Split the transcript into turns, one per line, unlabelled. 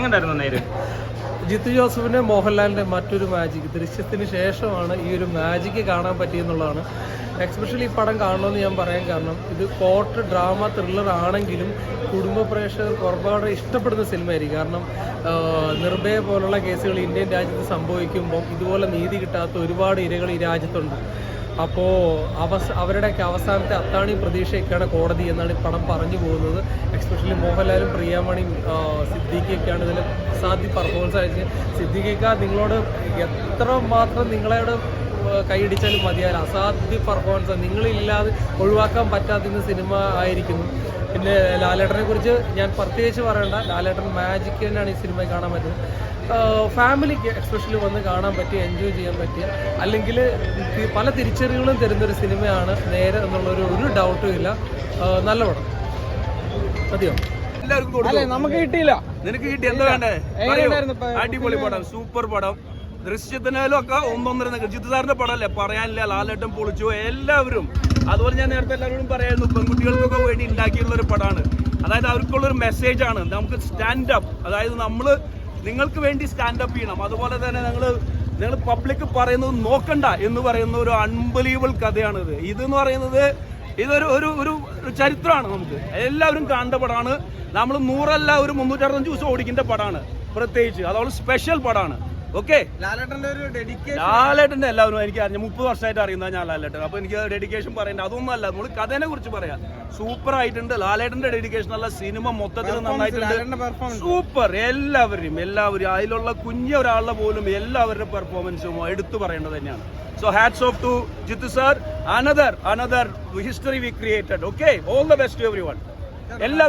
എങ്ങനെയായിരുന്നു നേര്?
ജിത്തു ജോസഫിന്റെ മോഹൻലാലിന്റെ മറ്റൊരു മാജിക് ദൃശ്യത്തിന് ശേഷമാണ് ഈ ഒരു മാജിക് കാണാൻ പറ്റിയെന്നുള്ളതാണ്. എക്സ്പെഷ്യലി ഈ പടം കാണണമെന്ന് ഞാൻ പറയാൻ കാരണം ഇത് കോർട്ട് ഡ്രാമ ത്രില്ലർ ആണെങ്കിലും കുടുംബ പ്രേക്ഷകർക്ക് ഒരുപാട് ഇഷ്ടപ്പെടുന്ന സിനിമയായിരിക്കും കാരണം നിർഭയ പോലുള്ള കേസുകൾ ഇന്ത്യൻ രാജ്യത്ത് സംഭവിക്കുമ്പോൾ ഇതുപോലെ നീതി കിട്ടാത്ത ഒരുപാട് ഇരകൾ ഈ രാജ്യത്തുണ്ട്. അപ്പോൾ അവസ അവരുടെയൊക്കെ അവസാനത്തെ അത്താണി പ്രതീക്ഷയൊക്കെയാണ് കോടതി എന്നാണ് ഈ പടം പറഞ്ഞു പോകുന്നത്. എക്സ്പെഷ്യലി മോഹൻലാലും പ്രിയാമണിയും സിദ്ദീഖിയൊക്കെയാണ് ഇതിൽ സാധ്യ പെർഫോമൻസ് അയച്ച് സിദ്ദീഖിക്ക നിങ്ങളോട് എത്ര മാത്രം നിങ്ങളോട് കൈയടിച്ചാലും മതിയായാലും അസാധ്യ പെർഫോമൻസ് നിങ്ങളില്ലാതെ ഒഴിവാക്കാൻ പറ്റാത്ത സിനിമ ആയിരിക്കുന്നു. പിന്നെ ലാലേട്ടനെ കുറിച്ച് ഞാൻ പ്രത്യേകിച്ച് പറയണ്ട. ലാലേട്ടൻ മാജിക് തന്നെയാണ് ഈ സിനിമ കാണാൻ പറ്റുന്നത്. ഫാമിലിക്ക് എക്സ്പെഷ്യലി വന്ന് കാണാൻ പറ്റി എൻജോയ് ചെയ്യാൻ പറ്റിയ അല്ലെങ്കിൽ പല തിരിച്ചറിവുകളും തരുന്നൊരു സിനിമയാണ് നേരെ എന്നുള്ളൊരു ഒരു ഡൗട്ടും ഇല്ല. നല്ല പടം മതിയോ?
എല്ലാവർക്കും
നമുക്ക് കിട്ടിയില്ല.
നിനക്ക് കിട്ടി. എന്താ വേണ്ടേ? അടിപൊളി പടം സൂപ്പർ പടം. ദൃശ്യത്തിനാലും ഒക്കെ ഒന്നൊന്നര ജിത്തു സാറിന്റെ പടമല്ലേ? പറയാനില്ല ലാലേട്ടൻ പൊളിച്ചു. എല്ലാവരും. അതുപോലെ ഞാൻ നേരത്തെ എല്ലാവരോടും പറയായിരുന്നു പെൺകുട്ടികൾക്കൊക്കെ വേണ്ടി ഉണ്ടാക്കിയുള്ള ഒരു പടമാണ് അതായത് അവർക്കുള്ളൊരു മെസ്സേജ് ആണ്. നമുക്ക് സ്റ്റാൻഡ് അപ്പ് അതായത് നമ്മൾ നിങ്ങൾക്ക് വേണ്ടി സ്റ്റാൻഡ് അപ്പ് ചെയ്യണം. അതുപോലെ തന്നെ നിങ്ങൾ നിങ്ങൾ പബ്ലിക് പറയുന്നത് നോക്കണ്ട എന്ന് പറയുന്ന ഒരു അൺബിലീവബിൾ കഥയാണിത്. ഇതെന്ന് പറയുന്നത് ഇതൊരു ഒരു ഒരു ഒരു ചരിത്രമാണ് നമുക്ക്. എല്ലാവരും കാണേണ്ട പടമാണ് നമ്മൾ നൂറല്ല ഒരു മുന്നൂറ്ററുപത്തഞ്ച് ദിവസം ഓടിക്കേണ്ട പടമാണ് പ്രത്യേകിച്ച്. അതോളം സ്പെഷ്യൽ പടമാണ് ഓക്കെ.
ലാലേട്ടന്റെ
എല്ലാവരും എനിക്ക് അറിഞ്ഞ മുപ്പത് വർഷമായിട്ട് അറിയുന്ന ഞാൻ ലാലേട്ടൻ. അപ്പൊ എനിക്ക് ഡെഡിക്കേഷൻ പറയണ്ട. അതൊന്നും അല്ല. നമ്മൾ കഥനെ കുറിച്ച് പറയാം. സൂപ്പർ ആയിട്ടുണ്ട്. ലാലേട്ടന്റെ ഡെഡിക്കേഷൻ അല്ല സിനിമ മൊത്തത്തിൽ നന്നായിട്ടുണ്ട്. സൂപ്പർ എല്ലാവരും എല്ലാവരും അതിലുള്ള കുഞ്ഞ ഒരാളുടെ പോലും എല്ലാവരുടെ പെർഫോമൻസും എടുത്തു പറയേണ്ടത് തന്നെയാണ്. So hats off to Jithu sir another another history we created okay all the best everyone എല്ലാവരും